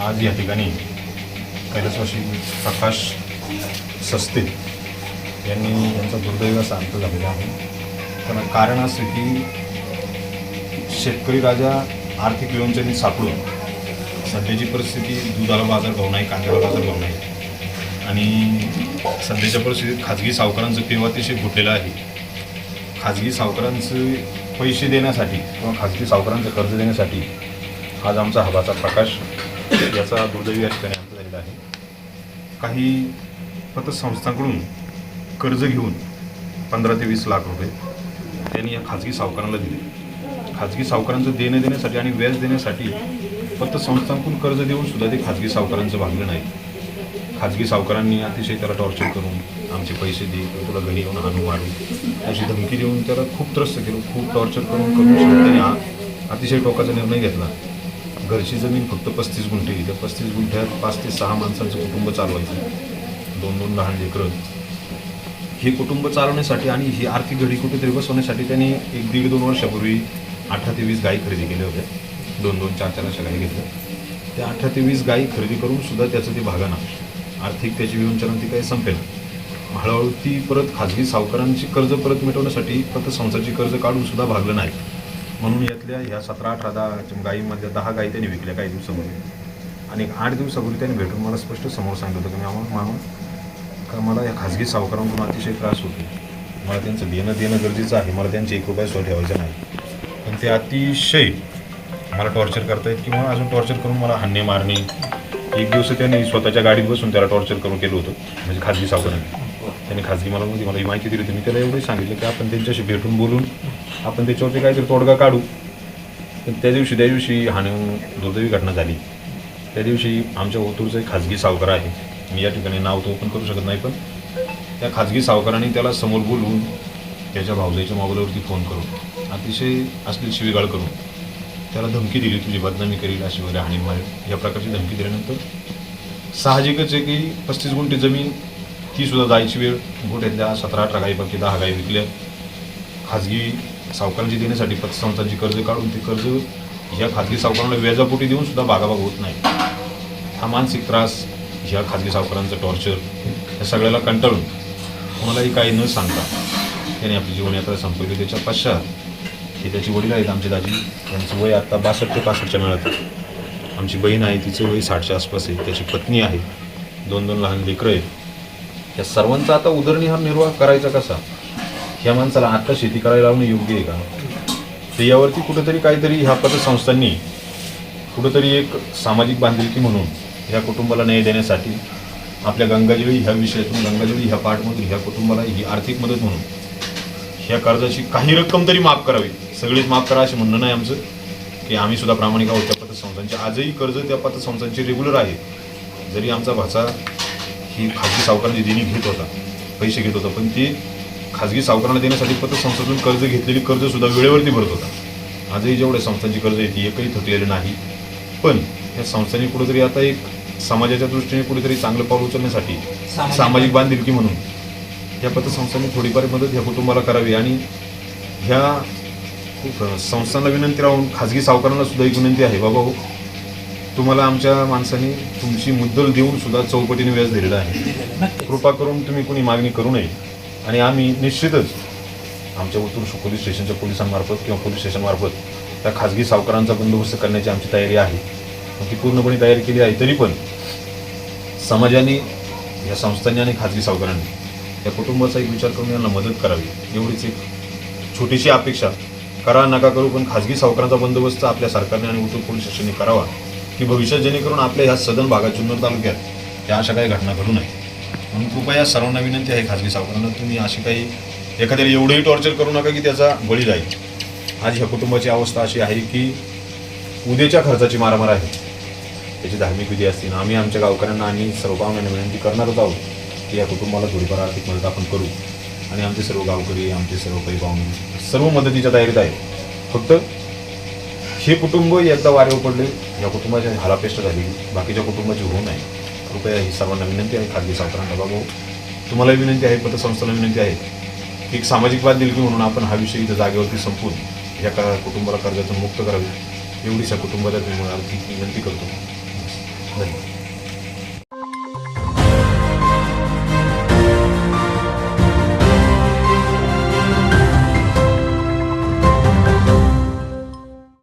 आज या ठिकाणी कैलासवासी प्रकाश सस्ते यांनी यांचा दुर्दैव असा झालेला आहे. त्याला कारण असं की शेतकरी राजा आर्थिक विवंचनी सापडून सध्याची परिस्थिती दुधाला बाजार भाव नाही कांद्याला बाजारभाव नाही. आणि सध्याच्या परिस्थितीत खाजगी सावकारांचं पेव अतिशय फुटलेलं आहे. खाजगी सावकारांचे पैसे देण्यासाठी किंवा खाजगी सावकारांचं कर्ज देण्यासाठी आज आमचा हवाचा प्रकाश याचा दुर्दैवी या ठिकाणी अंत झालेला आहे. काही पतसंस्थांकडून कर्ज घेऊन पंधरा ते वीस लाख रुपये त्यांनी या खाजगी सावकारांना दिले. खाजगी सावकारांचं देणं देण्यासाठी आणि व्याज देण्यासाठी पतसंस्थांकडून कर्ज देऊन सुद्धा ते खाजगी सावकारांचं भागलं नाही. खाजगी सावकारांनी अतिशय त्याला टॉर्चर करून आमचे पैसे दे तुला घरी येऊन आणू मारू अशी धमकी देऊन त्याला खूप त्रस्त केलं खूप टॉर्चर करून करून त्यांनी हा अतिशय टोकाचा निर्णय घेतला. घरची जमीन फक्त पस्तीस गुंठे त्या पस्तीस गुंठ्यात पाच ते सहा माणसांचं कुटुंब चालवायचं. दोन दोन लहान लेकरं हे कुटुंब चालवण्यासाठी आणि ही आर्थिक घडी कुठेतरी बसवण्यासाठी त्यांनी एक दीड दोन वर्षापूर्वी अठरा ते वीस गायी खरेदी केल्या होत्या. दोन दोन चार चार अशा गायी घेतल्या. त्या अठरा ते वीस गायी खरेदी करून सुद्धा त्याचं ते भागाना आर्थिक त्याची विवंचना ती काही संपेल हळूहळू ती परत खाजगी सावकारांची कर्ज परत मिटवण्यासाठी पतसंस्थाची कर्ज काढून सुद्धा भागलं नाही. म्हणून यातल्या ह्या सतरा अठरा दहा गाईमध्ये दहा गाई त्यांनी विकल्या काही दिवसापूर्वी. आणि आठ दिवसापूर्वी त्यांनी भेटून मला स्पष्ट समोर सांगितलं होतं की आम्हाला मामा का मला या खाजगी सावकारांकडून अतिशय त्रास होतो मला त्यांचं देणं देणं गरजेचं आहे. मला त्यांचे एक रुपया सोय ठेवायचं नाही. पण ते अतिशय मला टॉर्चर करतायत किंवा अजून टॉर्चर करून मला हाणणे मारणे. एक दिवस त्यांनी स्वतःच्या गाडीत बसून त्याला टॉर्चर करून केलं होतं म्हणजे खाजगी सावकारांनी. त्यांनी खाजगी मला म्हणजे मला ही माहिती दिली होती. मी त्याला एवढी सांगितलं की आपण त्यांच्याशी भेटून बोलून आपण त्याच्यावरती काहीतरी तोडगा काढू. पण त्या दिवशी त्या दिवशी हानी दुर्दैवी घटना झाली. त्या दिवशी आमच्या ओतूरचा एक खाजगी सावकार आहे. मी या ठिकाणी नाव तो ओपन करू शकत नाही पण त्या खाजगी सावकाराने त्याला समोर बोलवून त्याच्या भावजाईच्या मोबाईलवरती फोन करून अतिशय असलेली शिवीगाळ करून त्याला धमकी दिली तुझी बदनामी करील अशी वगैरे हाणी मारेल या प्रकारची धमकी दिल्यानंतर साहजिकच आहे की पस्तीस गुंठे जमीन ती सुद्धा जायची वेळ. गोठ्यातल्या सतरा अठरा गाईपैकी दहा गायी विकल्या. खाजगी सावकारांची देण्यासाठी पतसंस्थांची कर्ज काढून ते कर्ज ह्या खाजगी सावकारांना व्याजापोटी देऊन सुद्धा भागाभाग होत नाही. हा मानसिक त्रास ह्या खाजगी सावकारांचं टॉर्चर या सगळ्याला कंटाळून कोणालाही काही न सांगता त्याने आपली जीवनयात्रा संपवली. त्याच्या पश्चात हे त्याची वडील आहेत आमचे दाजी. त्यांचं वय आत्ता बासष्ट ते पासष्टच्या मिळत आमची बहीण आहे तिचं वय साठच्या आसपास आहे. त्याची पत्नी आहे. दोन दोन लहान लेकरं आहेत. या सर्वांचा आता उदरनिहार निर्वाह करायचा कसा? ह्या माणसाला आता शेती करायला लावणं योग्य आहे का? तर यावरती कुठंतरी काहीतरी ह्या पतसंस्थांनी कुठंतरी एक सामाजिक बांधिलकी म्हणून ह्या कुटुंबाला न्याय देण्यासाठी आपल्या गंगाजळी ह्या विषयातून गंगाजळी ह्या पाठमधून ह्या कुटुंबाला ही आर्थिक मदत म्हणून ह्या कर्जाची काही रक्कम तरी माफ करावी. सगळीच माफ करा असे म्हणणं नाही आमचं. की आम्ही सुद्धा प्रामाणिक आहोत त्या पतसंस्थांचे. आजही कर्ज त्या पतसंस्थांचे रेग्युलर आहे. जरी आमचा भाचा ही खाजगी सावकारांची देणी घेत होता पैसे घेत होता पण ते खाजगी सावकारांना देण्यासाठी पतसंस्थातून कर्ज घेतलेली कर्ज सुद्धा वेळेवरती भरत होता. आजही जेवढ्या संस्थांची कर्ज येते एकही थकलेलं नाही. पण या संस्थांनी कुठेतरी आता एक समाजाच्या दृष्टीने कुठेतरी चांगलं पाऊल उचलण्यासाठी सामाजिक सामाजिक बांधिलकी म्हणून या पतसंस्थांनी थोडीफार मदत ह्या कुटुंबाला करावी आणि ह्या खूप संस्थांना विनंती राहून खाजगी सावकारांना सुद्धा एक विनंती आहे बाबा हो तुम्हाला आमच्या माणसाने तुमची मुद्दल देऊन सुद्धा चौपटीने व्याज दिलेलं आहे. कृपा करून तुम्ही कोणी मागणी करू नये. आणि आम्ही निश्चितच आमच्या उत्तूर पोलीस स्टेशनच्या पोलिसांमार्फत किंवा पोलीस स्टेशनमार्फत त्या खाजगी सावकारांचा बंदोबस्त करण्याची आमची तयारी आहे. ती पूर्णपणे तयारी केली आहे तरी पण समाजाने या संस्थांनी आणि खाजगी सावकारांनी या कुटुंबाचा एक विचार करून यांना मदत करावी. एवढीच एक छोटीशी अपेक्षा. करा नका करू पण खाजगी सावकारांचा बंदोबस्त आपल्या सरकारने आणि उत्तर पोलीस स्टेशनने करावा. की भविष्यात जेणेकरून आपल्या ह्या सदन भागात जुन्नर तालुक्यात ह्या अशा काही घटना घडू नये. म्हणून कृपया सर्वांना विनंती आहे खाजगी सावकारांना तुम्ही अशी काही एखाद्याला एवढंही टॉर्चर करू नका की त्याचा बळी जाईल आज ह्या कुटुंबाची अवस्था अशी आहे की उद्याच्या खर्चाची मारामार आहे. त्याची धार्मिक विधी असतील आम्ही आमच्या गावकऱ्यांना आणि सर्व पाहुण्यांना विनंती करणारच आहोत की या कुटुंबाला थोडीफार आर्थिक मदत आपण करू. आणि आमचे सर्व गावकरी आमचे सर्व काही पाहुणे सर्व मदतीच्या तयारीत आहे फक्त हे कुटुंब एकदा वाऱ्यावर पडले या कुटुंबाची हलापेष्ट झाली बाकीच्या कुटुंबाची होऊ नये कृपया ही सर्वांना विनंती आहे खाजगी सावकारांना बाबा तुम्हाला विनंती आहे पतसंस्थांना विनंती आहे की एक सामाजिक बांधिलकी म्हणून आपण हा विषय इथं जागेवरती संपून या का कुटुंबाला कर्जातून मुक्त करावे एवढीच या कुटुंबाला मी आर्थिक विनंती करतो धन्यवाद